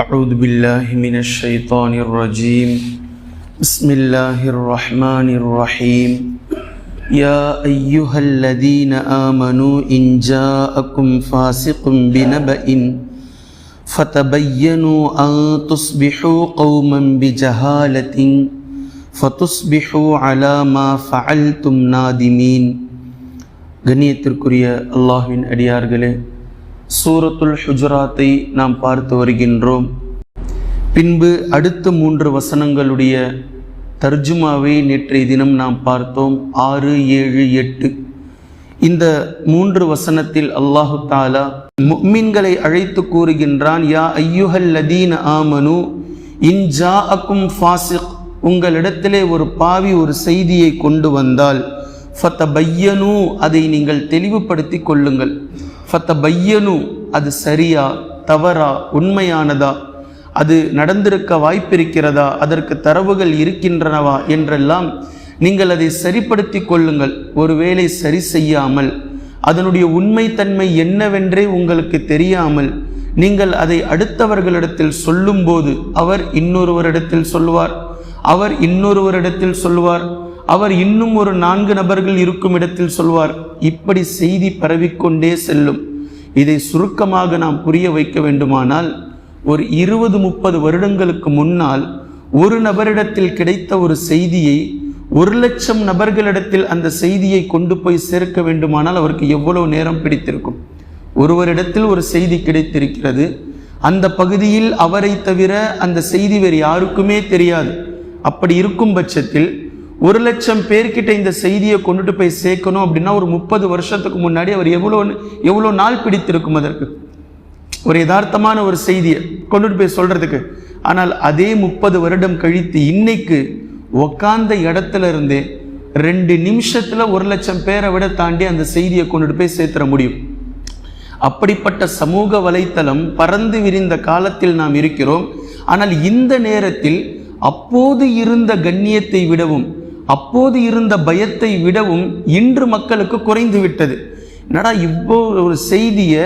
أعوذ بالله من الشيطان الرجيم بسم الله الرحمن الرحيم يا أيها الذين آمنوا إن جاءكم فاسق بنبأ فتبينوا أن تصبحوا قوما بجهالة فتصبحوا على ما فعلتم نادمين கண்ணியத்திற்குரிய அல்லாஹ்வின் அடியார்களே சூரத்துல் ஹுஜராத்தை நாம் பார்த்து வருகின்றோம். பின்பு அடுத்த மூன்று வசனங்களுடைய தர்ஜுமாவை நேற்றைய தினம் நாம் பார்த்தோம். ஆறு ஏழு எட்டு. இந்த மூன்று வசனத்தில் அல்லாஹு தாலா முக்மின்களை அழைத்து கூறுகின்றான் யா ஐயுஹல் லதீன ஆமனு இன் ஜா அக்கும் ஃபாசிக். உங்களிடத்திலே ஒரு பாவி ஒரு செய்தியை கொண்டு வந்தால் ஃபத்த பையனு அதை நீங்கள் தெளிவுபடுத்தி கொள்ளுங்கள். ஃபத்த பையனு அது சரியா தவறா உண்மையானதா? அது நடந்திருக்க வாய்ப்பிருக்கிறதா? அதற்கு தரவுகள் இருக்கின்றனவா? என்றெல்லாம் நீங்கள் அதை சரிப்படுத்தி கொள்ளுங்கள். ஒருவேளை சரி செய்யாமல் அதனுடைய உண்மைத்தன்மை என்னவென்றே உங்களுக்கு தெரியாமல் நீங்கள் அதை அடுத்தவர்களிடத்தில் சொல்லும்போது அவர் இன்னொருவரிடத்தில் சொல்லுவார். அவர் இன்னொருவரிடத்தில் சொல்லுவார். அவர் இன்னும் ஒரு நான்கு நபர்கள் இருக்கும் இடத்தில் சொல்வார் இப்படி செய்தி பரவிக்கொண்டே செல்லும். இதை சுருக்கமாக நாம் புரிய வைக்க வேண்டுமானால் ஒரு இருபது முப்பது வருடங்களுக்கு முன்னால் ஒரு நபரிடத்தில் கிடைத்த ஒரு செய்தியை ஒரு லட்சம் நபர்களிடத்தில் அந்த செய்தியை கொண்டு போய் சேர்க்க வேண்டுமானால் அவருக்கு எவ்வளவு நேரம் பிடித்திருக்கும்? ஒருவரிடத்தில் ஒரு செய்தி கிடைத்திருக்கிறது. அந்த பகுதியில் அவரை தவிர அந்த செய்தி வேறு யாருக்குமே தெரியாது. அப்படி இருக்கும் பட்சத்தில் ஒரு லட்சம் பேர்கிட்ட இந்த செய்தியை கொண்டுட்டு போய் சேர்க்கணும் அப்படின்னா ஒரு முப்பது வருஷத்துக்கு முன்னாடி அவர் எவ்வளோ எவ்வளோ நாள் பிடித்திருக்கும் அதற்கு? ஒரு யதார்த்தமான ஒரு செய்தியை கொண்டுட்டு போய் சொல்கிறதுக்கு ஆனால் அதே முப்பது வருடம் கழித்து இன்னைக்கு உக்காந்த இடத்துல இருந்தே ரெண்டு நிமிஷத்தில் ஒரு லட்சம் பேரை விட தாண்டி அந்த செய்தியை கொண்டுட்டு போய் சேர்த்துற முடியும். அப்படிப்பட்ட சமூக வலைத்தளம் பறந்து விரிந்த காலத்தில் நாம் இருக்கிறோம். ஆனால் இந்த நேரத்தில் அப்போது இருந்த கண்ணியத்தை விடவும் அப்போது இருந்த பயத்தை விடவும் இன்று மக்களுக்கு குறைந்து விட்டது. என்னடா இவ்வளோ ஒரு செய்தியை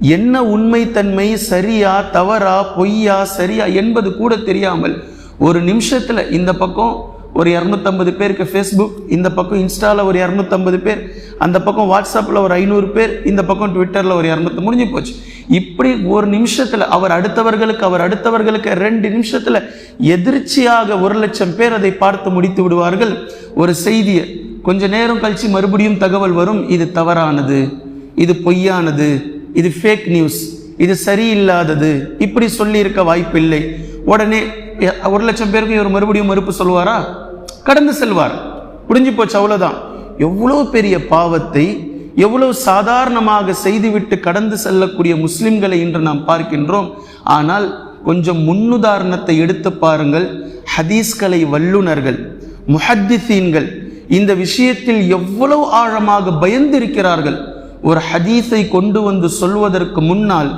என்ன உண்மைத்தன்மை சரியா தவறா பொய்யா சரியா என்பது கூட தெரியாமல் ஒரு நிமிஷத்தில் இந்த பக்கம் ஒரு இரநூத்தம்பது பேருக்கு ஃபேஸ்புக் இந்த பக்கம் இன்ஸ்டாவில் ஒரு இரநூத்தம்பது பேர் அந்த பக்கம் வாட்ஸ்அப்பில் ஒரு ஐநூறு பேர் இந்த பக்கம் ட்விட்டரில் ஒரு இரநூத்து முடிஞ்சு போச்சு. இப்படி ஒரு நிமிஷத்தில் அவர் அடுத்தவர்களுக்கு அவர் அடுத்தவர்களுக்கு ரெண்டு நிமிஷத்தில் எதிர்ச்சியாக ஒரு லட்சம் பேர் அதை பார்த்து முடித்து விடுவார்கள். ஒரு செய்தியை கொஞ்ச நேரம் கழித்து மறுபடியும் தகவல் வரும் இது தவறானது இது பொய்யானது இது ஃபேக் நியூஸ் இது சரியில்லாதது இப்படி சொல்லியிருக்க வாய்ப்பில்லை. உடனே ஒரு லட்சம் பேருக்கு இவர் மறுபடியும் மறுப்பு சொல்லுவாரா? கடந்து செல்வார். முடிஞ்சு போச்சு அவ்வளோதான் எவ்வளோ பெரிய பாவத்தை எவ்வளவு சாதாரணமாக செய்துவிட்டு கடந்து செல்லக்கூடிய முஸ்லிம்களை இன்று நாம் பார்க்கின்றோம். ஆனால் கொஞ்சம் முன்னுதாரணத்தை எடுத்து பாருங்கள். ஹதீஸ்களை வல்லுனர்கள் முஹத்திசீன்கள் இந்த விஷயத்தில் எவ்வளவு ஆழமாக பயந்திருக்கிறார்கள். ஒரு ஹதீஸை கொண்டு வந்து சொல்வதற்கு முன்னால்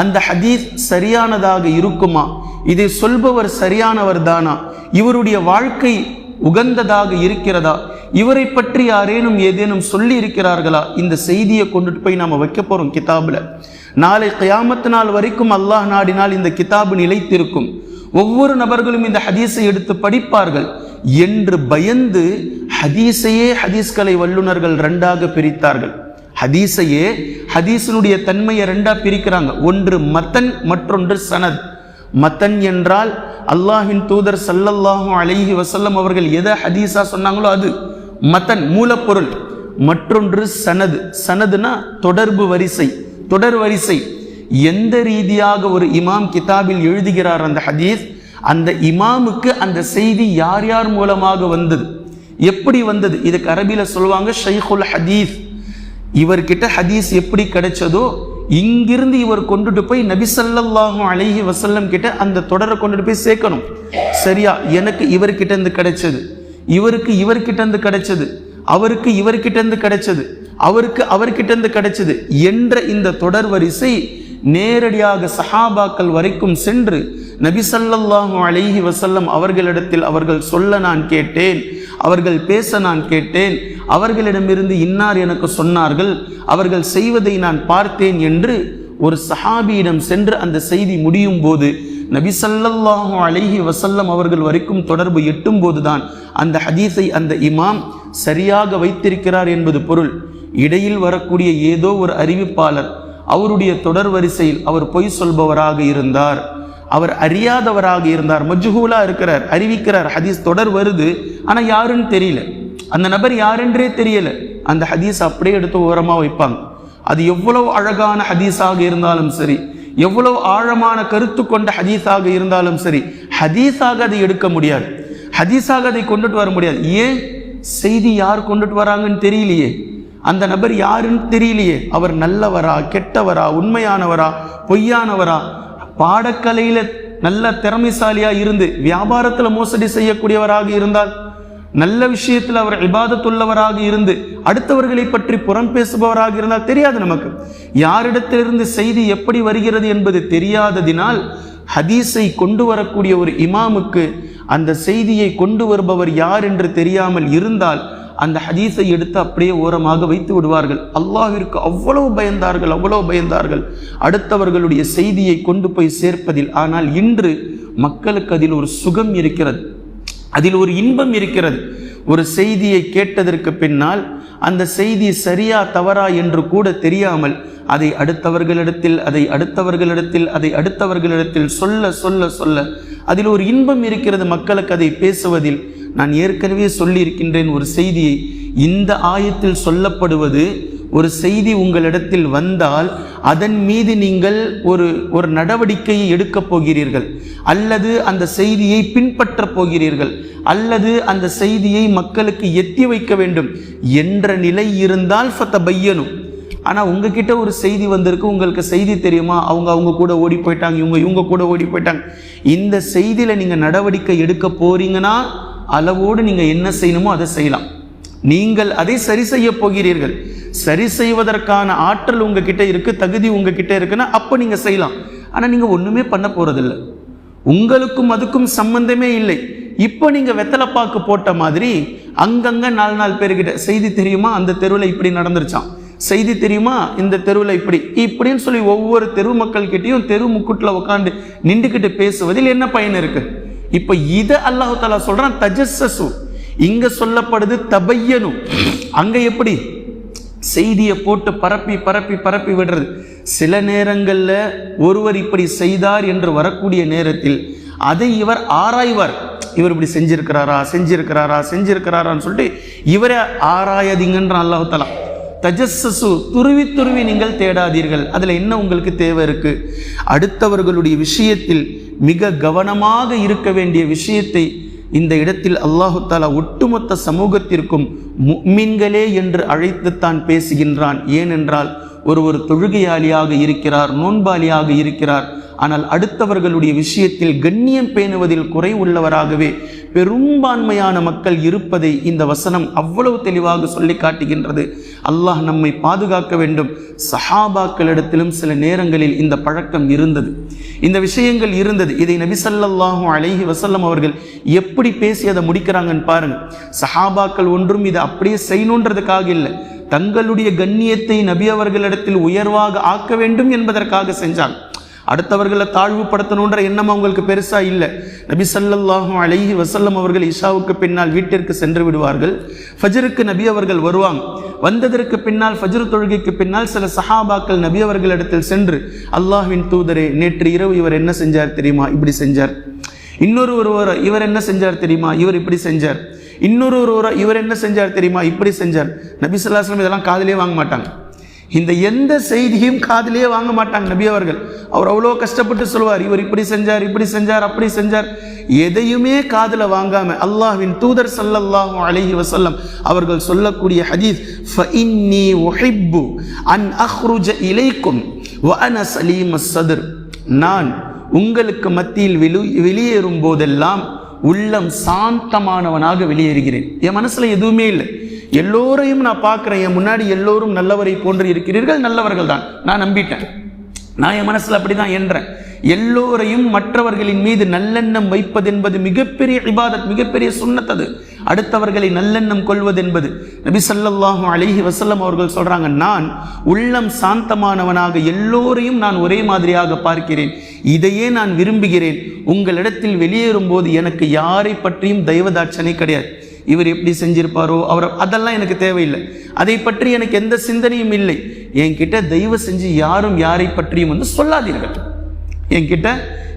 அந்த ஹதீஸ் சரியானதாக இருக்குமா? இதை சொல்பவர் சரியானவர் தானா? இவருடைய வாழ்க்கை உகந்ததாக இருக்கிறதா? இவரை பற்றி யாரேனும் ஏதேனும் சொல்லி இருக்கிறார்களா? இந்த செய்தியை கொண்டுட்டு போய் நாம் வைக்க போகிறோம் கிதாபில். நாளை கயாமத்து நாள் வரைக்கும் அல்லாஹ் நாடினால் இந்த கிதாபு நிலைத்திருக்கும். ஒவ்வொரு நபர்களும் இந்த ஹதீஸை எடுத்து படிப்பார்கள். என்று பயந்து ஹதீஸையே ஹதீஸ்களை வல்லுநர்கள் ரெண்டாக பிரித்தார்கள். ஹதீஸையே ஹதீஸினுடைய தன்மையை ரெண்டா பிரிக்கிறாங்க. ஒன்று மத்தன் மற்றொன்று சனத். மத்தன் என்றால் அல்லாஹின் தூதர் சல்லல்லாஹும் அலைஹி வசல்லம் அவர்கள் எதை ஹதீஸா சொன்னாங்களோ அது? மத்தன் மூலப்பொருள். மற்றொன்று சனது. சனதுனா தொடர்பு வரிசை. தொடர் வரிசை. எந்த ரீதியாக ஒரு இமாம் கிதாபில் எழுதுகிறார் அந்த ஹதீஸ்? அந்த இமாமுக்கு அந்த செய்தி யார் யார் மூலமாக வந்தது? எப்படி வந்தது? இதுக்கு அரபியில் சொல்லுவாங்க ஷைஹுல் ஹதீஸ். இவர்கிட்ட ஹதீஸ் எப்படி கிடைச்சதோ இங்கிருந்து இவர் கொண்டுட்டு போய் நபிசல்லாஹும் அழகி வசல்லம் கிட்ட அந்த தொடரை கொண்டுட்டு போய் சேர்க்கணும். சரியா? எனக்கு இவர்கிட்ட இருந்து கிடைச்சது. இவருக்கு இவர்கிட்ட இருந்து கிடைச்சது. அவருக்கு இவர்கிட்ட இருந்து கிடைச்சது. அவருக்கு அவர்கிட்ட இருந்து கிடைச்சது என்ற இந்த தொடர் வரிசை நேரடியாக சஹாபாக்கள் வரைக்கும் சென்று நபிசல்லாஹு அலைஹி வசல்லம் அவர்களிடத்தில் அவர்கள் சொல்ல நான் கேட்டேன் அவர்கள் பேச நான் கேட்டேன் அவர்களிடமிருந்து இன்னார் எனக்கு சொன்னார்கள் அவர்கள் செய்வதை நான் பார்த்தேன் என்று ஒரு சஹாபியிடம் சென்று அந்த செய்தி முடியும் போது நபிசல்லாஹு அலைஹி வசல்லம் அவர்கள் வரைக்கும் தொடர்பு எட்டும் போதுதான் அந்த ஹதீஸை அந்த இமாம் சரியாக வைத்திருக்கிறார் என்பது பொருள். இடையில் வரக்கூடிய ஏதோ ஒரு அறிவிப்பாளர் அவருடைய தொடர் வரிசையில் அவர் பொய் சொல்பவராக இருந்தார். அவர் அறியாதவராக இருந்தார். மஜ்ஹூலாக இருக்கிறார் அறிவிக்கிறார். ஹதீஸ் தொடர் வருது. ஆனால் யாருன்னு தெரியல. அந்த நபர் யாருன்றே தெரியல. அந்த ஹதீஸ் அப்படியே எடுத்து ஓரமாக வைப்பாங்க. அது எவ்வளவு அழகான ஹதீஸாக இருந்தாலும் சரி எவ்வளவு ஆழமான கருத்து கொண்ட ஹதீஸாக இருந்தாலும் சரி ஹதீஸாக அதை எடுக்க முடியாது. ஹதீஸாக அதை கொண்டுட்டு வர முடியாது. ஏன்? செய்தி யார் கொண்டுட்டு வராங்கன்னு தெரியலையே. அந்த நபர் யாருன்னு தெரியலையே. அவர் நல்லவரா கெட்டவரா உண்மையானவரா பொய்யானவரா? பாடக்கலையில் நல்ல திறமைசாலியாக இருந்து வியாபாரத்தில் மோசடி செய்யக்கூடியவராக இருந்தால் நல்ல விஷயத்தில் அவர் இபாதத்துள்ளவராக இருந்து அடுத்தவர்களை பற்றி புறம் பேசுபவராக இருந்தால் தெரியாது நமக்கு. யாரிடத்திலிருந்து செய்தி எப்படி வருகிறது என்பது தெரியாததினால் ஹதீஸை கொண்டு வரக்கூடிய ஒரு இமாமுக்கு அந்த செய்தியை கொண்டு வருபவர் யார் என்று தெரியாமல் இருந்தால் அந்த ஹதீஸை எடுத்து அப்படியே ஓரமாக வைத்து விடுவார்கள். அல்லாஹ்விற்கு அவ்வளவு பயந்தார்கள் அவ்வளவு பயந்தார்கள். அடுத்தவர்களுடைய செய்தியை கொண்டு போய் சேர்ப்பதில் ஆனால் இன்று மக்களுக்கு அதில் ஒரு சுகம் இருக்கிறது. அதில் ஒரு இன்பம் இருக்கிறது. ஒரு செய்தியை கேட்டதற்கு பின்னால் அந்த செய்தி சரியா தவறா என்று கூட தெரியாமல் அதை அடுத்தவர்களிடத்தில் அதை அடுத்தவர்களிடத்தில் அதை அடுத்தவர்களிடத்தில் சொல்ல சொல்ல சொல்ல அதில் ஒரு இன்பம் இருக்கிறது மக்களுக்கு அதை பேசுவதில். நான் ஏற்கனவே சொல்லியிருக்கின்றேன் ஒரு செய்தியை இந்த ஆயத்தில் சொல்லப்படுவது ஒரு செய்தி உங்களிடத்தில் வந்தால் அதன் மீது நீங்கள் ஒரு ஒரு நடவடிக்கையை எடுக்கப் போகிறீர்கள். அல்லது அந்த செய்தியை பின்பற்றப் போகிறீர்கள். அல்லது அந்த செய்தியை மக்களுக்கு எத்தி வைக்க வேண்டும் என்ற நிலை இருந்தால் ஃபத்த பையனும் ஆனால் உங்ககிட்ட ஒரு செய்தி வந்திருக்கு உங்களுக்கு செய்தி தெரியுமா? அவங்க அவங்க கூட ஓடி போயிட்டாங்க இவங்க இவங்க கூட ஓடி போயிட்டாங்க. இந்த செய்தியில் நீங்கள் நடவடிக்கை எடுக்க போறீங்கன்னா அளவோடு நீங்கள் என்ன செய்யணுமோ அதை செய்யலாம். நீங்கள் அதை சரி செய்ய போகிறீர்கள். சரி செய்வதற்கான ஆற்றல் உங்ககிட்ட இருக்குது தகுதி உங்ககிட்ட இருக்குன்னா அப்போ நீங்கள் செய்யலாம். ஆனால் நீங்கள் ஒன்றுமே பண்ண போகிறதில்ல உங்களுக்கும் அதுக்கும் சம்பந்தமே இல்லை. இப்போ நீங்கள் வெத்தலைப்பாக்கு போட்ட மாதிரி அங்கங்கே நாலு நாலு பேர்கிட்ட செய்தி தெரியுமா? அந்த தெருவில் இப்படி நடந்துருச்சான் செய்தி தெரியுமா? இந்த தெருவில் இப்படி. இப்படின்னு சொல்லி ஒவ்வொரு தெரு மக்கள்கிட்டையும் தெரு முக்கூட்டில் உட்காந்து நின்றுக்கிட்டு பேசுவதில் என்ன பயன் இருக்குது இப்போ இதை அல்லாஹு தாலா சொல்றான் தஜஸ்ஸசு இங்க சொல்லப்படுது தபையனும் அங்க எப்படி? செய்தியை போட்டு பரப்பி பரப்பி பரப்பி விடுறது. சில நேரங்களில் ஒருவர் இப்படி செய்தார் என்று வரக்கூடிய நேரத்தில் அதை இவர் ஆராய்வார். இவர் இப்படி செஞ்சிருக்கிறாரா செஞ்சிருக்கிறாரா செஞ்சிருக்கிறாரான்னு சொல்லிட்டு இவரை ஆராயதிங்கன்ற அல்லாஹு தஜஸ்ஸு துருவி துருவி நீங்கள் தேடாதீர்கள். அதில் என்ன உங்களுக்கு தேவை இருக்குது அடுத்தவர்களுடைய விஷயத்தில் மிக கவனமாக இருக்க வேண்டிய விஷயத்தை இந்த இடத்தில் அல்லாஹு தாலா ஒட்டுமொத்த சமூகத்திற்கும் முக்மின்களே என்று அழைத்துத்தான் பேசுகின்றான். ஏனென்றால் ஒருவர் தொழுகையாளியாக இருக்கிறார் நோன்பாளியாக இருக்கிறார். ஆனால் அடுத்தவர்களுடைய விஷயத்தில் கண்ணியம் பேணுவதில் குறை உள்ளவராகவே பெரும்பான்மையான மக்கள் இருப்பதை இந்த வசனம் அவ்வளவு தெளிவாக சொல்லி காட்டுகின்றது. அல்லாஹ் நம்மை பாதுகாக்க வேண்டும். சஹாபாக்களிடத்திலும் சில நேரங்களில் இந்த பழக்கம் இருந்தது. இந்த விஷயங்கள் இருந்தது. இதை நபி அழகி வசல்லம் அவர்கள் எப்படி பேசி அதை முடிக்கிறாங்கன்னு பாருங்க. சஹாபாக்கள் ஒன்றும் இதை அப்படியே செய்யணுன்றதுக்காக இல்லை. தங்களுடைய கண்ணியத்தை நபி அவர்களிடத்தில் உயர்வாக ஆக்க வேண்டும் என்பதற்காக செஞ்சாங்க. அடுத்தவர்களை தாழ்வுபடுத்தணுன்ற எண்ணம் அவங்களுக்கு பெருசாக இல்லை. நபி ஸல்லல்லாஹு அலைஹி வசல்லம் அவர்கள் இஷாவுக்கு பின்னால் வீட்டிற்கு சென்று விடுவார்கள். ஃபஜருக்கு நபி அவர்கள் வருவாங்க. வந்ததற்கு பின்னால் ஃபஜ்ரு தொழுகைக்கு பின்னால் சில சஹாபாக்கள் நபி அவர்களிடத்தில் சென்று அல்லாஹ்வின் தூதரே நேற்று இரவு இவர் என்ன செஞ்சார் தெரியுமா? இப்படி செஞ்சார். இன்னொரு ஒருவர் இவர் என்ன செஞ்சார் தெரியுமா? இவர் இப்படி செஞ்சார். இன்னொரு ஒருவர் இவர் என்ன செஞ்சார் தெரியுமா? இப்படி செஞ்சார். நபி சொல்லாஸ்லம் இதெல்லாம் காதிலே வாங்க மாட்டாங்க. இந்த எந்த செய்தியும் காதிலே வாங்க மாட்டாங்க நபி அவர்கள். அவர் அவ்வளோ கஷ்டப்பட்டு சொல்வார் இவர் இப்படி செஞ்சார் இப்படி செஞ்சார் அப்படி செஞ்சார். எதையுமே காதில் வாங்காம அல்லாஹ்வின் தூதர் சல்லல்லாஹு அலஹி வசல்லம் அவர்கள் சொல்லக்கூடிய ஹதீஸ் ஃபஇன்னி உஹிப்பு அன் அஹ்ருஜ இலைக்கும் வ சலீம் சதுர். நான் உங்களுக்கு மத்தியில் வெளி வெளியேறும் போதெல்லாம் உள்ளம் சாந்தமானவனாக வெளியேறுகிறேன். என் மனசில் எதுவுமே இல்லை. எல்லோரையும் நான் பார்க்குறேன். என் முன்னாடி எல்லோரும் நல்லவரை போன்று இருக்கிறீர்கள் நல்லவர்கள் தான். நான் நம்பிட்டேன். நான் என் மனசில் அப்படி தான் என்றேன். எல்லோரையும் மற்றவர்களின் மீது நல்லெண்ணம் வைப்பது என்பது மிகப்பெரிய இபாதத் மிகப்பெரிய சுண்ணத்தது அது. அடுத்தவர்களை நல்லெண்ணம் கொள்வது என்பது. நபி சல்லாஹூ அலிஹி வசல்லம் அவர்கள் சொல்றாங்க நான் உள்ளம் சாந்தமானவனாக எல்லோரையும் நான் ஒரே மாதிரியாக பார்க்கிறேன். இதையே நான் விரும்புகிறேன். உங்களிடத்தில் வெளியேறும் போது எனக்கு யாரை பற்றியும் தெய்வதாட்சணை கிடையாது. இவர் எப்படி செஞ்சிருப்பாரோ அவர் அதெல்லாம் எனக்கு தேவையில்லை. அதை பற்றி எனக்கு எந்த சிந்தனையும் இல்லை. என்கிட்ட தெய்வ செஞ்சு யாரும் யாரை பற்றியும் வந்து சொல்லாதீர்கள். என்கிட்ட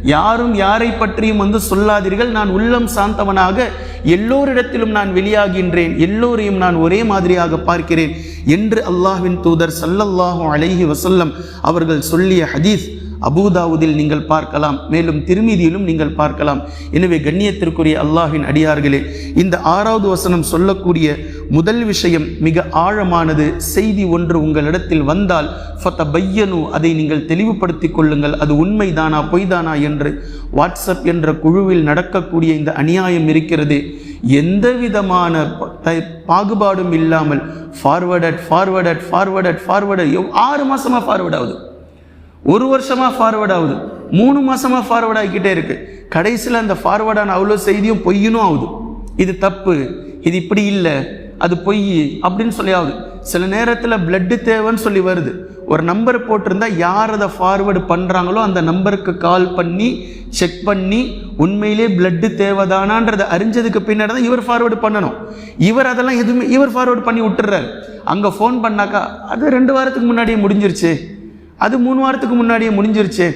யாரும் யாரை பற்றியும் வந்து சொல்லாதீர்கள். நான் உள்ளம் சாந்தவனாக எல்லோரிடத்திலும் நான் வெளியாகின்றேன். எல்லோரையும் நான் ஒரே மாதிரியாக பார்க்கிறேன் என்று அல்லாஹ்வின் தூதர் சல்லல்லாஹு அலைஹி வசல்லம் அவர்கள் சொல்லிய ஹதீஸ். அபூதாவுதில் நீங்கள் பார்க்கலாம் மேலும் திருமீதியிலும் நீங்கள் பார்க்கலாம். எனவே கண்ணியத்திற்குரிய அல்லாஹின் அடியார்களே இந்த ஆறாவது வசனம் சொல்லக்கூடிய முதல் விஷயம் மிக ஆழமானது. செய்தி ஒன்று உங்களிடத்தில் வந்தால் ஃபத்த பையனு அதை நீங்கள் தெளிவுபடுத்திக் கொள்ளுங்கள். அது உண்மைதானா பொய்தானா என்று வாட்ஸ்அப் என்ற குழுவில் நடக்கக்கூடிய இந்த அநியாயம் இருக்கிறது. எந்த விதமான பாகுபாடும் இல்லாமல் ஃபார்வர்டட் ஃபார்வர்டட் ஃபார்வர்டட் ஃபார்வர்டட் ஆறு மாசமா ஃபார்வர்ட் ஆகுது. ஒரு வருஷமாக ஃபார்வர்ட் ஆகுது. மூணு மாதமாக ஃபார்வர்ட் ஆகிக்கிட்டே இருக்கு. கடைசியில் அந்த ஃபார்வர்டான அவ்வளோ செய்தியும் பொய்யனும் ஆகுது. இது தப்பு இது இப்படி இல்லை அது பொய் அப்படின்னு சொல்லி ஆகுது. சில நேரத்தில் பிளட்டு தேவைன்னு சொல்லி வருது. ஒரு நம்பர் போட்டிருந்தா யார் அதை ஃபார்வர்டு பண்ணுறாங்களோ அந்த நம்பருக்கு கால் பண்ணி செக் பண்ணி உண்மையிலே பிளட்டு தேவைதானான்றதை அறிஞ்சதுக்கு பின்னாடி தான் இவர் ஃபார்வர்டு பண்ணணும். இவர் அதெல்லாம் எதுவுமே இவர் ஃபார்வர்டு பண்ணி விட்டுறாரு அங்கே ஃபோன் பண்ணாக்கா அது ரெண்டு வாரத்துக்கு முன்னாடியே முடிஞ்சிருச்சு. அது மூணு வாரத்துக்கு முன்னாடியே முடிஞ்சிருச்சு.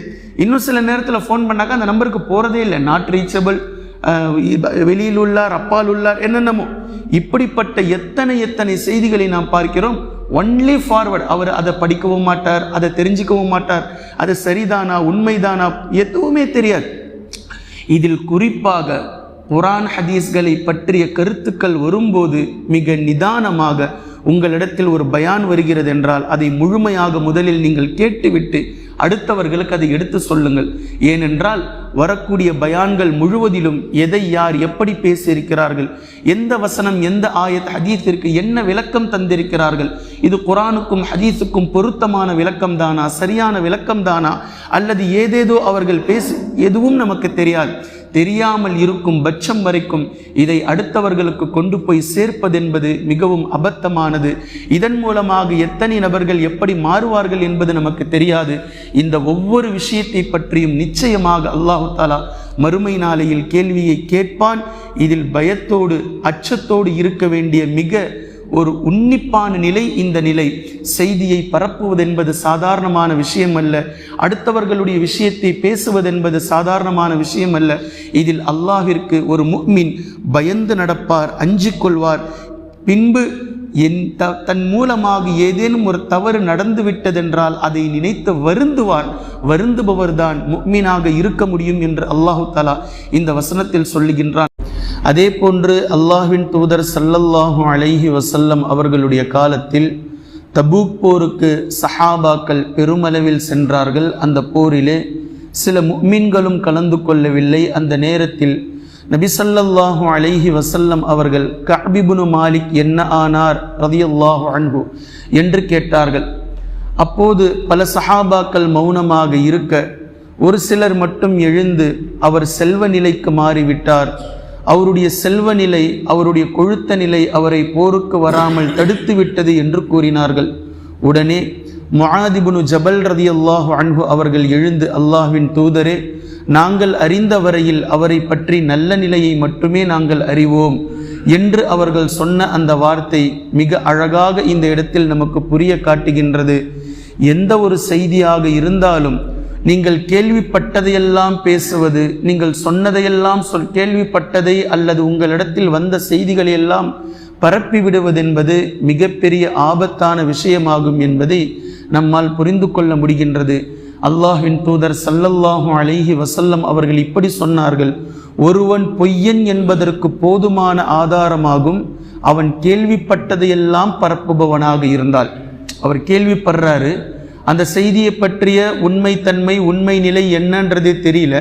இன்னும் சில நேரத்தில் ஃபோன் பண்ணாக்கா அந்த நம்பருக்கு போகிறதே இல்லை. நாட் ரீச்சபிள் வெளியில் உள்ளார் அப்பால் உள்ளார் என்னென்னமோ. இப்படிப்பட்ட எத்தனை எத்தனை செய்திகளை நாம் பார்க்கிறோம்? ஒன்லி ஃபார்வர்ட் அவர் அதை படிக்கவும் மாட்டார் அதை தெரிஞ்சுக்கவும் மாட்டார். அது சரிதானா உண்மைதானா எதுவுமே தெரியாது. இதில் குறிப்பாக குரான் ஹதீஸ்களை பற்றிய கருத்துக்கள் வரும்போது மிக நிதானமாக உங்களிடத்தில் ஒரு பயான் வருகிறது என்றால் அதை முழுமையாக முதலில் நீங்கள் கேட்டுவிட்டு அடுத்தவர்களுக்கு அதை எடுத்து சொல்லுங்கள். ஏனென்றால் வரக்கூடிய பயான்கள் முழுவதிலும் எதை யார் எப்படி பேசியிருக்கிறார்கள் எந்த வசனம் எந்த ஆயத் ஹதீஸிற்கு என்ன விளக்கம் தந்திருக்கிறார்கள் இது குரானுக்கும் ஹதீஸுக்கும் பொருத்தமான விளக்கம் தானா சரியான விளக்கம் தானா அல்லது ஏதேதோ அவர்கள் பேசு எதுவும் நமக்கு தெரியாது. தெரியாமல் இருக்கும் பட்சம் வரைக்கும் இதை அடுத்தவர்களுக்கு கொண்டு போய் சேர்ப்பதென்பது மிகவும் அபத்தமானது. இதன் மூலமாக எத்தனை நபர்கள் எப்படி மாறுவார்கள் என்பது நமக்கு தெரியாது. இந்த ஒவ்வொரு விஷயத்தை பற்றியும் நிச்சயமாக அல்லாஹு தாலா மறுமை நாளையில் கேள்வியை கேட்பான். இதில் பயத்தோடு அச்சத்தோடு இருக்க வேண்டிய மிக ஒரு உன்னிப்பான நிலை இந்த நிலை. செய்தியை பரப்புவதென்பது சாதாரணமான விஷயம் அல்ல அடுத்தவர்களுடைய விஷயத்தை பேசுவதென்பது சாதாரணமான விஷயம் அல்ல இதில் அல்லாஹிற்கு ஒரு முக்மின் பயந்து நடப்பார் அஞ்சு கொள்வார். பின்பு என் த தன் மூலமாக ஏதேனும் ஒரு தவறு நடந்து விட்டதென்றால் அதை நினைத்து வருந்துவார் வருந்துபவர்தான் முக்மீனாக இருக்க முடியும் என்று அல்லாஹு தலா இந்த வசனத்தில் சொல்லுகின்றான். அதே போன்று அல்லாஹ்வின் தூதர் ஸல்லல்லாஹு அலைஹி வசல்லம் அவர்களுடைய காலத்தில் தபூக் போருக்கு சஹாபாக்கள் பெருமளவில் சென்றார்கள். அந்த போரிலே சில மீன்களும் கலந்து கொள்ளவில்லை. அந்த நேரத்தில் நபி ஸல்லல்லாஹு அலைஹி வசல்லம் அவர்கள் கபிபுனு மாலிக் என்ன ஆனார் ரதியல்லாஹு அன்பு என்று கேட்டார்கள். அப்போது பல சஹாபாக்கள் மௌனமாக இருக்க ஒரு சிலர் மட்டும் எழுந்து அவர் செல்வ நிலைக்கு மாறிவிட்டார். அவருடைய செல்வ நிலை அவருடைய கொழுத்த நிலை அவரை போருக்கு வராமல் தடுத்து விட்டது என்று கூறினார்கள். உடனே முஆதிபுனு ஜபல் ரதி அல்லாஹு அன்பு அவர்கள் எழுந்து அல்லாஹ்வின் தூதரே நாங்கள் அறிந்த வரையில் அவரை பற்றி நல்ல நிலையை மட்டுமே நாங்கள் அறிவோம் என்று அவர்கள் சொன்ன அந்த வார்த்தை மிக அழகாக இந்த இடத்தில் நமக்கு புரிய காட்டுகின்றது. எந்த ஒரு செய்தியாக இருந்தாலும் நீங்கள் கேள்விப்பட்டதையெல்லாம் பேசுவது நீங்கள் சொன்னதையெல்லாம் சொல் கேள்விப்பட்டதை அல்லது உங்களிடத்தில் வந்த செய்திகளை எல்லாம் பரப்பி விடுவதென்பது மிகப்பெரிய ஆபத்தான விஷயமாகும் என்பதை நம்மால் புரிந்து கொள்ள முடிகின்றது. அல்லாஹின் தூதர் சல்லல்லாஹு அலைஹி வசல்லம் அவர்கள் இப்படி சொன்னார்கள் ஒருவன் பொய்யன் என்பதற்கு போதுமான ஆதாரமாகும் அவன் கேள்விப்பட்டதையெல்லாம் பரப்புபவனாக இருந்தால். அவர் கேள்விப்படுறாரு அந்த செய்தியை பற்றிய உண்மைத்தன்மை உண்மை நிலை என்னன்றதே தெரியல.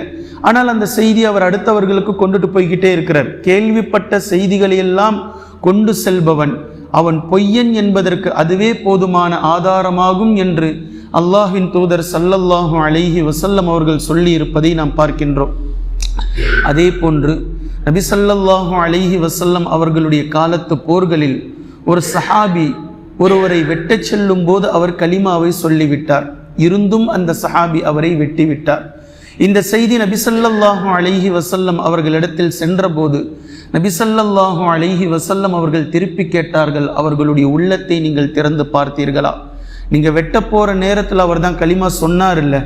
ஆனால் அந்த செய்தி அவர் அடுத்தவர்களுக்கு கொண்டுட்டு போய்கிட்டே இருக்கிறார். கேள்விப்பட்ட செய்திகளை எல்லாம் கொண்டு செல்பவன். அவன் பொய்யன் என்பதற்கு அதுவே போதுமான ஆதாரமாகும் என்று அல்லாஹின் தூதர் சல்லல்லாஹு அலைஹி வசல்லம் அவர்கள் சொல்லி இருப்பதை நாம் பார்க்கின்றோம். அதே போன்று நபி சல்லல்லாஹு அலைஹி வசல்லம் அவர்களுடைய காலத்து போர்களில் ஒரு சஹாபி ஒருவரை வெட்டச் செல்லும் போது அவர் கலிமாவை சொல்லிவிட்டார். இருந்தும் அந்த சஹாபி அவரை வெட்டிவிட்டார். இந்த செய்தி நபிசல்லாஹு அலைஹி வசல்லம் அவர்களிடத்தில் சென்றபோது நபிசல்லாஹு அலைஹி வசல்லம் அவர்கள் திருப்பி கேட்டார்கள் அவர்களுடைய உள்ளத்தை நீங்கள் திறந்து பார்த்தீர்களா? நீங்கள் வெட்ட போகிற நேரத்தில் அவர் தான் களிமா சொன்னார் இல்லை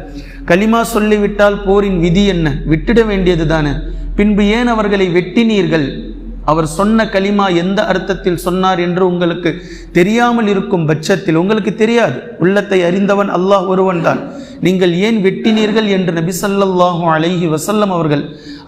களிமா சொல்லிவிட்டால் போரின் விதி என்ன? விட்டுட வேண்டியது தானே. பின்பு ஏன் அவர்களை வெட்டினீர்கள்? அவர் சொன்ன கலிமா எந்த அர்த்தத்தில் சொன்னார் என்று உங்களுக்கு தெரியாமல் இருக்கும் பட்சத்தில் உங்களுக்கு தெரியாது. உள்ளத்தை அறிந்தவன் அல்லாஹ் ஒருவன் தான். நீங்கள் ஏன் வெட்டினீர்கள் என்று நபி சல்லாஹூ அலைஹி வசல்லம் அவர்கள்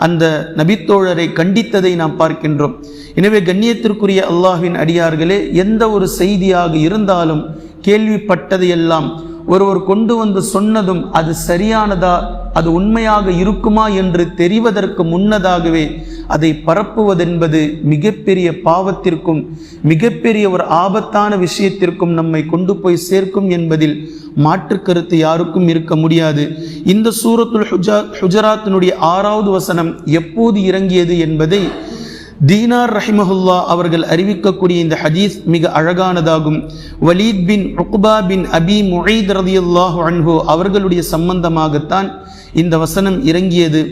அந்த நபித்தோழரை கண்டித்ததை நாம் பார்க்கின்றோம். எனவே கண்ணியத்திற்குரிய அல்லாஹின் அடியார்களே எந்த ஒரு செய்தியாக இருந்தாலும் கேள்விப்பட்டதையெல்லாம் ஒருவர் கொண்டு வந்து சொன்னதும் அது சரியானதா அது உண்மையாக இருக்குமா என்று தெரிவதற்கு முன்னதாகவே அதை பரப்புவதென்பது மிகப்பெரிய பாவத்திற்கும் மிகப்பெரிய ஒரு ஆபத்தான விஷயத்திற்கும் நம்மை கொண்டு போய் சேர்க்கும் என்பதில் மாற்று கருத்து யாருக்கும் இருக்க முடியாது. இந்த சூரத்துல் ஹுஜா ஹுஜராத்தினுடைய ஆறாவது வசனம் எப்போது இறங்கியது என்பதை தீனார் ரஹிமஹுல்லா அவர்கள் அறிவிக்கக்கூடிய இந்த ஹதீஸ் மிக அழகானதாகும். வலீத் பின் ருக்பா பின் அபி முஹீத் ரதியுல்லாஹு அன்ஹு அவர்களுடைய சம்பந்தமாகத்தான் இந்த வசனம் இறங்கியது.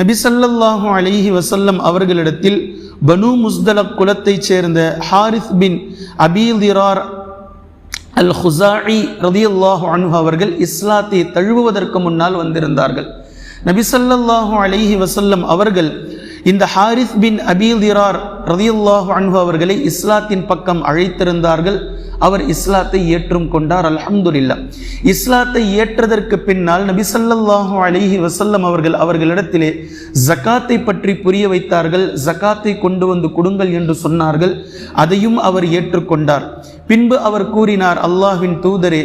நபி ஸல்லல்லாஹு வசல்லம் அவர்களிடத்தில் பனு முஸ்தலக் குலத்தைச் சேர்ந்த ஹாரிஸ் பின் அபீதிரார் அல் ஹுசாயி ரதியுல்லாஹு அன்ஹு அவர்கள் இஸ்லாத்தை தழுவுவதற்கு முன்னால் வந்திருந்தார்கள். நபி ஸல்லல்லாஹு வசல்லம் அவர்கள் இந்த ஹாரிஸ் பின் அபீதிரார் ரதியுல்லாஹு அன்பு அவர்களை இஸ்லாத்தின் பக்கம் அழைத்திருந்தார்கள். அவர் இஸ்லாத்தை ஏற்றும் கொண்டார் அல்ஹம்துலில்லா. இஸ்லாத்தை ஏற்றதற்கு பின்னால் நபி சல்லாஹூ அலிஹி வசல்லம் அவர்கள் அவர்களிடத்திலே ஜக்காத்தை பற்றி புரிய வைத்தார்கள். ஜகாத்தை கொண்டு வந்து கொடுங்கள் என்று சொன்னார்கள். அதையும் அவர் ஏற்றுக்கொண்டார். பின்பு அவர் கூறினார் அல்லாஹின் தூதரே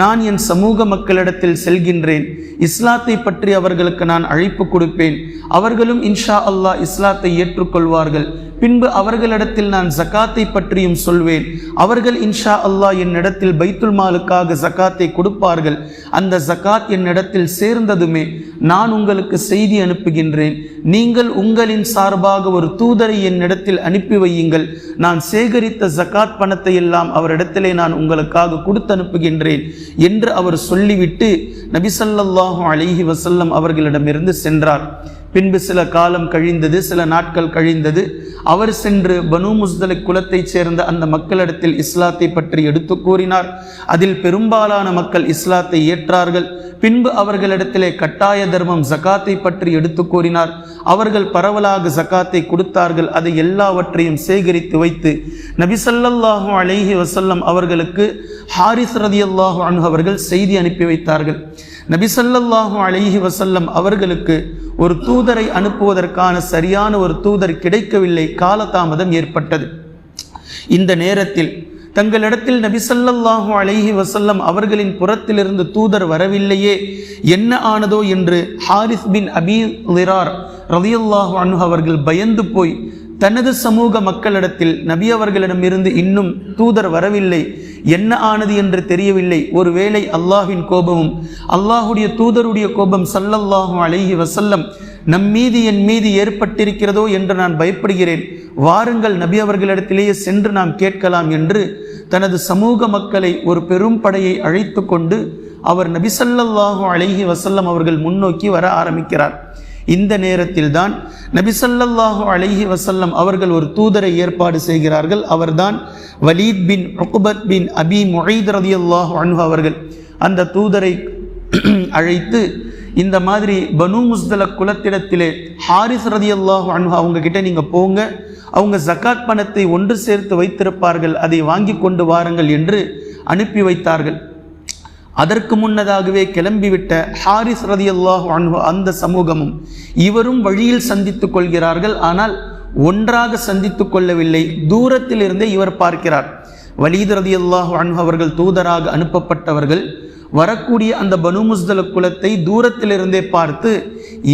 நான் என் சமூக மக்களிடத்தில் செல்கின்றேன். இஸ்லாத்தை பற்றி அவர்களுக்கு நான் அழைப்பு கொடுப்பேன். அவர்களும் இன்ஷா அல்லாஹ் இஸ்லாத்தை ஏற்றுக்கொள்வார்கள். பின்பு அவர்களிடத்தில் நான் ஜக்காத்தை பற்றியும் சொல்வேன். அவர்கள் இன்ஷா அல்லாஹ் என்னிடத்தில் பைத்துல் மாலுக்காக ஜக்காத்தை கொடுப்பார்கள். அந்த ஜக்காத் என்னிடத்தில் சேர்ந்ததுமே நான் உங்களுக்கு செய்தி அனுப்புகின்றேன். நீங்கள் உங்களின் சார்பாக ஒரு தூதரை என்னிடத்தில் அனுப்பி வையுங்கள். நான் சேகரித்த ஜக்காத் பணத்தை எல்லாம் அவரிடத்திலே நான் உங்களுக்காக கொடுத்து அனுப்புகின்றேன் என்று அவர் சொல்லிவிட்டு நபிசல்லாஹு அலிஹி வசல்லம் அவர்களிடமிருந்து சென்றார். பின்பு சில காலம் கழிந்தது சில நாட்கள் கழிந்தது அவர் சென்று பனு முஸ்தலை குலத்தைச் சேர்ந்த அந்த மக்களிடத்தில் இஸ்லாத்தை பற்றி எடுத்து கூறினார். அதில் பெரும்பாலான மக்கள் இஸ்லாத்தை ஏற்றார்கள். பின்பு அவர்களிடத்திலே கட்டாய தர்மம் ஜகாத்தை பற்றி எடுத்து கூறினார். அவர்கள் பரவலாக ஜகாத்தை கொடுத்தார்கள். அதை எல்லாவற்றையும் சேகரித்து வைத்து நபிசல்லாஹு அலைஹி வசல்லம் அவர்களுக்கு ஹாரிஸ் ரதியல்லாஹு அன்ஹு அவர்கள் செய்தி அனுப்பி வைத்தார்கள். நபிசல்லாஹு அலைஹி வசல்லம் அவர்களுக்கு ஒரு தூதரை அனுப்புவதற்கான சரியான ஒரு தூதர் கிடைக்கவில்லை காலதாமதம் ஏற்பட்டது. இந்த நேரத்தில் தங்களிடத்தில் நபிசல்லாஹு அலைஹி வசல்லம் அவர்களின் புறத்திலிருந்து தூதர் வரவில்லையே என்ன ஆனதோ என்று ஹாரிஸ் பின் அபி லிரார் ரதியுல்லாஹு அனு அவர்கள் பயந்து போய் தனது சமூக மக்களிடத்தில் நபி அவர்களிடமிருந்து இன்னும் தூதர் வரவில்லை என்ன ஆனது என்று தெரியவில்லை. ஒருவேளை அல்லாஹின் கோபமும் அல்லாஹுடைய தூதருடைய கோபம் சல்லல்லாஹும் அழகி வசல்லம் நம் மீது என் மீது ஏற்பட்டிருக்கிறதோ என்று நான் பயப்படுகிறேன். வாருங்கள் நபி அவர்களிடத்திலேயே சென்று நாம் கேட்கலாம் என்று தனது சமூக மக்களை ஒரு பெரும் படையை அழைத்து கொண்டு அவர் நபிசல்லாஹு அழகி வசல்லம் அவர்கள் முன்னோக்கி வர ஆரம்பிக்கிறார். இந்த நேரத்தில் தான் நபிசல்லாஹு அலஹி வசல்லம் அவர்கள் ஒரு தூதரை ஏற்பாடு செய்கிறார்கள். அவர்தான் வலீத் பின் உக்பத் பின் அபி முஹீத் ரதியல்லாஹு அன்ஹு அவர்கள் அந்த தூதரை அழைத்து இந்த மாதிரி பனு முஸ்தல குலத்திடத்திலே ஹாரிஸ் ரதி அல்லாஹு அன்ஹு அவங்க கிட்ட நீங்கள் போங்க. அவங்க ஜக்காத் பணத்தை ஒன்று சேர்த்து வைத்திருப்பார்கள். அதை வாங்கி கொண்டு வாருங்கள் என்று அனுப்பி வைத்தார்கள். அதற்கு முன்னதாகவே கிளம்பிவிட்ட ஹாரிஸ் ரதியல்லாஹு அன்ஹு அந்த சமூகமும் இவரும் வழியில் சந்தித்துக் கொள்கிறார்கள். ஆனால் ஒன்றாக சந்தித்துக் கொள்ளவில்லை. தூரத்திலிருந்தே இவர் பார்க்கிறார். வலீத் ரதியல்லாஹு அன்பு அவர்கள் தூதராக அனுப்பப்பட்டவர்கள் வரக்கூடிய அந்த பனு முஸ்தல குலத்தை தூரத்திலிருந்தே பார்த்து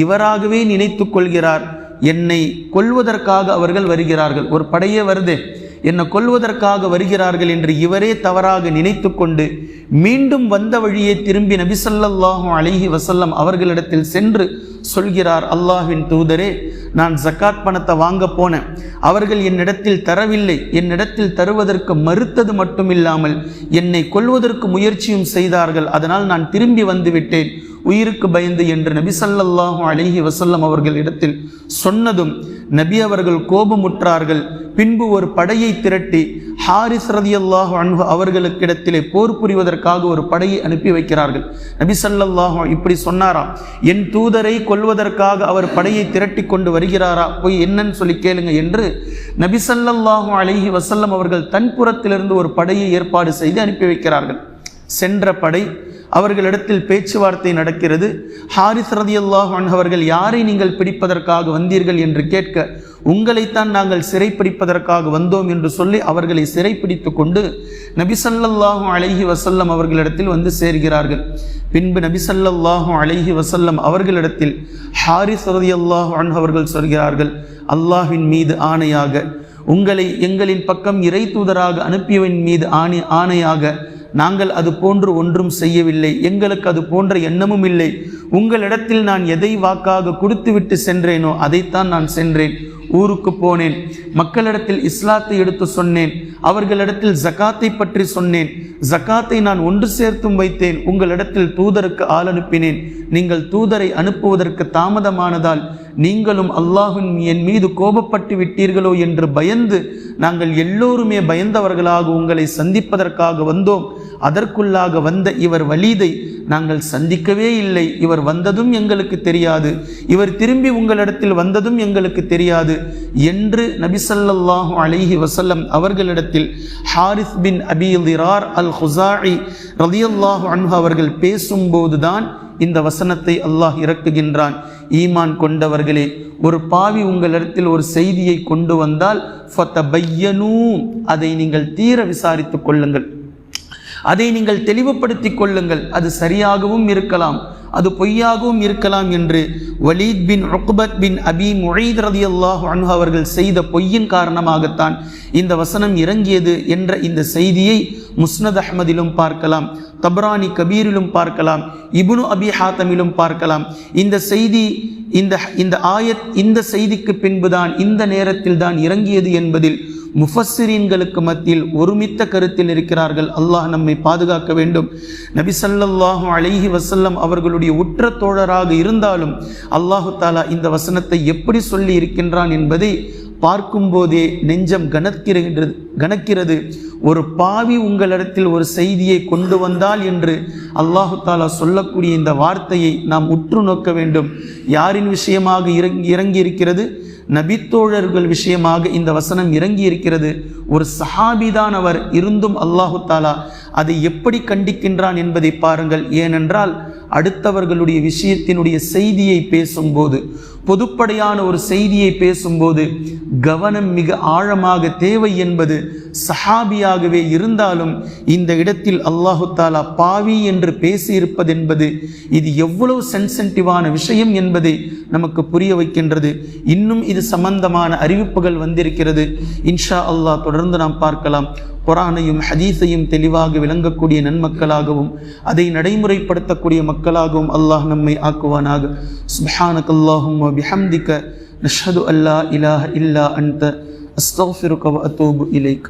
இவராகவே நினைத்து கொள்கிறார். என்னை கொல்வதற்காக அவர்கள் வருகிறார்கள். ஒரு படையே வருதே. என்னை கொல்வதற்காக வருகிறார்கள் என்று இவரே தவறாக நினைத்து கொண்டு மீண்டும் வந்த வழியே திரும்பி நபிசல்லாஹும் அழகி வசல்லம் அவர்களிடத்தில் சென்று சொல்கிறார் அல்லாஹின் தூதரே நான் ஜக்காத் பணத்தை வாங்க போனேன். அவர்கள் என்னிடத்தில் தரவில்லை. என்னிடத்தில் தருவதற்கு மறுத்தது மட்டுமில்லாமல் என்னை கொல்வதற்கு முயற்சியும் செய்தார்கள். அதனால் நான் திரும்பி வந்துவிட்டேன் உயிருக்கு பயந்து என்று நபி அழகி வசல்லம் அவர்கள் அவர்களிடத்தில் சொன்னதும் நபி அவர்கள் கோபமுற்றார்கள். பின்பு ஒரு படையை திரட்டி ஹாரிஸ் ரதியல்லாஹு அன்பு அவர்களுக்கிடத்திலே போர் புரிவதற்காக ஒரு படையை அனுப்பி வைக்கிறார்கள். நபி சல்லாஹு இப்படி சொன்னாராம் என் தூதரை கொல்வதற்காக அவர் படையை திரட்டி கொண்டு வருகிறாரா? போய் என்னன்னு சொல்லி கேளுங்க என்று நபி ஸல்லல்லாஹு அலஹி வசல்லம் அவர்கள் தன் புறத்திலிருந்து ஒரு படையை ஏற்பாடு செய்து அனுப்பி வைக்கிறார்கள். சென்ற படை அவர்களிடத்தில் பேச்சுவார்த்தை நடக்கிறது. ஹாரிஸ் ரதியல்லாஹு அன்ஹு அவர்கள் யாரை நீங்கள் பிடிப்பதற்காக வந்தீர்கள்? என்று கேட்க உங்களைத்தான் நாங்கள் சிறைப்பிடிப்பதற்காக வந்தோம் என்று சொல்லி அவர்களை சிறைப்பிடித்து கொண்டு நபி ஸல்லல்லாஹு வசல்லம் அவர்களிடத்தில் வந்து சேர்கிறார்கள். பின்பு நபி ஸல்லல்லாஹு வசல்லம் அவர்களிடத்தில் ஹாரிஸ் ரதியல்லாஹு அன்ஹு அவர்கள் சொல்கிறார்கள் அல்லாஹின் மீது ஆணையாக உங்களை எங்களின் பக்கம் இறை தூதராக அனுப்பியவன் மீது ஆணை ஆணையாக நாங்கள் அது போன்று ஒன்றும் செய்யவில்லை. எங்களுக்கு அது போன்ற எண்ணமும் இல்லை. உங்களிடத்தில் நான் எதை வாக்காக கொடுத்துவிட்டு சென்றேனோ அதைத்தான் நான் சென்றேன். ஊருக்கு போனேன். மக்களிடத்தில் இஸ்லாத்தை எடுத்து சொன்னேன். அவர்களிடத்தில் ஜகாத்தை பற்றி சொன்னேன். ஜகாத்தை நான் ஒன்று சேர்த்தும் வைத்தேன். உங்களிடத்தில் தூதருக்கு ஆள் அனுப்பினேன். நீங்கள் தூதரை அனுப்புவதற்கு தாமதமானதால் நீங்களும் அல்லாஹின் என் மீது கோபப்பட்டு விட்டீர்களோ என்று பயந்து நாங்கள் எல்லோருமே பயந்தவர்களாக உங்களை சந்திப்பதற்காக வந்தோம். அதற்குள்ளாக வந்த இவர் வலீதை நாங்கள் சந்திக்கவே இல்லை. இவர் வந்ததும் எங்களுக்கு தெரியாது. இவர் திரும்பி உங்களிடத்தில் வந்ததும் எங்களுக்கு தெரியாது. என்று நபிசல்லாஹு அலைஹி வசல்லம் அவர்களிடத்தில் ஹாரிஸ் பின் அபி திரார் அல் ஹுசாயி ரதியல்லாஹு அன்ஹு அவர்கள் பேசும்போதுதான் இந்த வசனத்தை அல்லாஹ் இறக்குகின்றான். ஈமான் கொண்டவர்களே ஒரு பாவி உங்களிடத்தில் ஒரு செய்தியை கொண்டு வந்தால் ஃபத்தபையனூ அதை நீங்கள் தீர விசாரித்துக் கொள்ளுங்கள். அதை நீங்கள் தெளிவுபடுத்திக் கொள்ளுங்கள். அது சரியாகவும் இருக்கலாம். அது பொய்யாகவும் இருக்கலாம் என்று வலீத் பின் உக்பத் பின் அபி முழைத் ரதி அல்லாஹ் அன்ஹு அவர்கள் செய்த பொய்யின் காரணமாகத்தான் இந்த வசனம் இறங்கியது என்ற இந்த செய்தியை முஸ்னத் அஹ்மதிலும் பார்க்கலாம் தப்ரானி கபீரிலும் பார்க்கலாம் இபுனு அபி ஹாத்தமிலும் பார்க்கலாம். இந்த செய்தி இந்த இந்த ஆயத் இந்த செய்திக்கு பின்புதான் இந்த நேரத்தில் தான் இறங்கியது என்பதில் முஃபஸ்ஸிரீன்களுக்கு மத்தியில் ஒருமித்த கருத்தில் இருக்கிறார்கள். அல்லாஹ் நம்மை பாதுகாக்க வேண்டும். நபி சல்லாஹூ அலைஹி வசல்லம் அவர்களுடைய உற்ற தோழராக இருந்தாலும் அல்லாஹு தாலா இந்த வசனத்தை எப்படி சொல்லி இருக்கின்றான் என்பதை பார்க்கும்போதே நெஞ்சம் கனக்கிறது கணக்கிறது ஒரு பாவி உங்களிடத்தில் ஒரு செய்தியை கொண்டு வந்தால் என்று அல்லாஹு தாலா சொல்லக்கூடிய இந்த வார்த்தையை நாம் உற்று நோக்க வேண்டும். யாரின் விஷயமாக இறங்கி இறங்கி இருக்கிறது நபித்தோழர்கள் விஷயமாக இந்த வசனம் இறங்கி இருக்கிறது ஒரு சஹாபிதான் அவர் இருந்தும் அல்லாஹு தாலா அதை எப்படி கண்டிக்கின்றான் என்பதை பாருங்கள். ஏனென்றால் அடுத்தவர்களுடைய விஷயத்தினுடைய செய்தியை பேசும்போது பொதுப்படையான ஒரு செய்தியை பேசும்போது கவனம் மிக ஆழமாக தேவை என்பது சஹாபியாகவே இருந்தாலும் இந்த இடத்தில் அல்லாஹு தாலா பாவி என்று பேசியிருப்பது என்பது இது எவ்வளவு சென்சென்டிவான விஷயம் என்பதை நமக்கு புரிய வைக்கின்றது. இன்னும் இது சம்பந்தமான அறிவிப்புகள் வந்திருக்கிறது. இன்ஷா அல்லாஹ் தொடர்ந்து நாம் பார்க்கலாம். குரானையும் ஹதீஸையும் தெளிவாக விளங்கக்கூடிய நன்மக்களாகவும் அதை நடைமுறைப்படுத்தக்கூடிய மக்களாகவும் அல்லாஹ் நம்மை ஆக்குவானாக. சுஹானக் அல்லாஹும் وبحمدك نشهد أن لا إله إلا أنت أستغفرك وأتوب إليك.